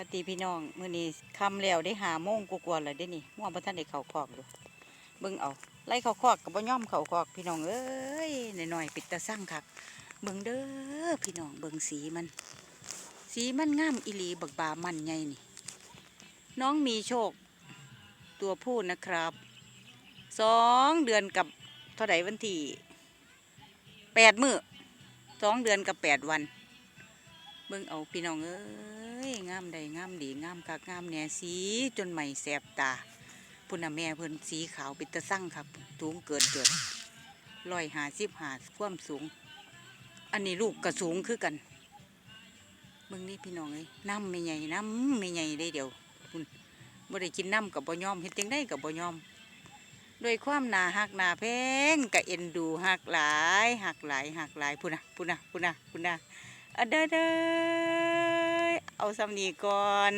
วัสดีพี่น้องมื้อนี้คำแล้วได้หาโมงกว่าๆแล้วเด้นี่ม่วงบ่ทันได้เข้าคอกอยู่เบิ่งเอาไล่เข้าคอกก็บ่ย่อมเข้าคอกพี่น้องเอ้ยหน้อยๆปิดตาสั่งคักเบิ่งเด้อพี่น้องเบิ่งสีมัน สีมันงามอีหลีบักบามันใหญ่นี่ น้องมีโชค ตัวผู้นะครับสองเดือนกับเท่าไหร่วันที่แปดมื้อสองเดือนกับแปดวัน เบิ่งเอาพี่น้องเอ้ยงามใดงามดีงามคักงามแหน่สีจนใหม่แสบตาพุ่นน่ะแม่เพิ่นสีขาวเป็นตะสั่งครับสูงเกินเกินร้อยหาสิบหาความสูง อันนี้ลูกก็สูงคือกันเบิ่งนี่พี่น้องเอ้ยน้ำไม่ใหญ่น้ำไม่ใหญ่ได้เดี๋ยวคุณบ่ได้กินน้ำกับบ่ยอมเฮ็ดจังได้กับบ่ยอมด้วยความหนาหักหนาแพงกะเอ็นดูหักหลายหักหลายหักหลายพุ่นนะพุ่นนะพุ่นนะพุ่นนะ เด้อเด้อเอาสำนีก่อน